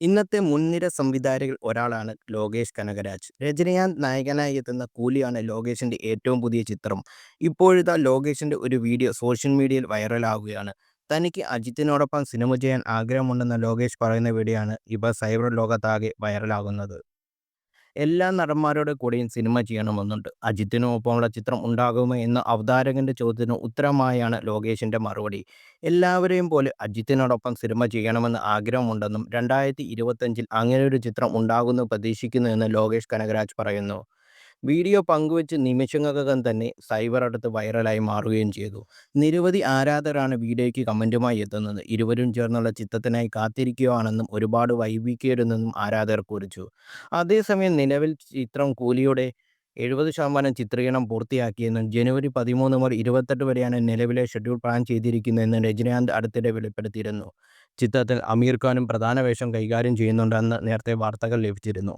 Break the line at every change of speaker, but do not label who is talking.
ഇന്നത്തെ മുൻനിര സംവിധായകരിൽ ഒരാളാണ് ലോകേഷ് കനകരാജ്. രജനികാന്ത് നായകനായി എത്തുന്ന കൂലിയാണ് ലോകേഷിന്റെ ഏറ്റവും പുതിയ ചിത്രം. ഇപ്പോഴത്തെ ലോകേഷിന്റെ ഒരു വീഡിയോ സോഷ്യൽ മീഡിയയിൽ വൈറലാവുകയാണ് തനിക്ക് അജിത്തിനോടൊപ്പം സിനിമ ചെയ്യാൻ ആഗ്രഹമുണ്ടെന്ന ലോകേഷ് പറയുന്ന വീഡിയോയാണ് ഇപ്പോൾ സൈബർ ലോകത്താകെ വൈറലാകുന്നത്. എല്ലാ നടന്മാരുടെ കൂടെയും സിനിമ ചെയ്യണമെന്നുണ്ട്. അജിത്തിനൊപ്പമുള്ള ചിത്രം ഉണ്ടാകുമോ എന്ന അവതാരകന്റെ ചോദ്യത്തിന് ഉത്തരമായാണ് ലോകേഷിന്റെ മറുപടി. എല്ലാവരെയും പോലെ അജിത്തിനോടൊപ്പം സിനിമ ചെയ്യണമെന്ന് ആഗ്രഹമുണ്ടെന്നും രണ്ടായിരത്തി ഇരുപത്തഞ്ചിൽ ഒരു ചിത്രം ഉണ്ടാകുമെന്ന് പ്രതീക്ഷിക്കുന്നു എന്ന് ലോകേഷ് കനകരാജ് പറയുന്നു. വീഡിയോ പങ്കുവെച്ച് നിമിഷങ്ങൾക്കകം തന്നെ സൈബർ അടുത്ത് വൈറലായി മാറുകയും ചെയ്തു. നിരവധി ആരാധകരാണ് വീഡിയോയ്ക്ക് കമന്റുമായി എത്തുന്നത്. ഇരുവരും ചേർന്നുള്ള ചിത്രത്തിനായി കാത്തിരിക്കുകയാണെന്നും ഒരുപാട് വൈകിക്കരുതെന്നും ആരാധകർ കുറിച്ചു. അതേസമയം നിലവിൽ ചിത്രം കൂലിയുടെ എഴുപത് ശതമാനം ചിത്രീകരണം പൂർത്തിയാക്കിയെന്നും ജനുവരി പതിമൂന്ന് മുതൽ ഇരുപത്തെട്ട് വരെയാണ് നിലവിലെ ഷെഡ്യൂൾ പ്ലാൻ ചെയ്തിരിക്കുന്നതെന്നും രജനീകാന്ത് അടുത്തിടെ വെളിപ്പെടുത്തിയിരുന്നു. ചിത്രത്തിൽ അമീർ ഖാനും പ്രധാന വേഷം കൈകാര്യം ചെയ്യുന്നുണ്ടെന്ന് നേരത്തെ വാർത്തകൾ ലഭിച്ചിരുന്നു.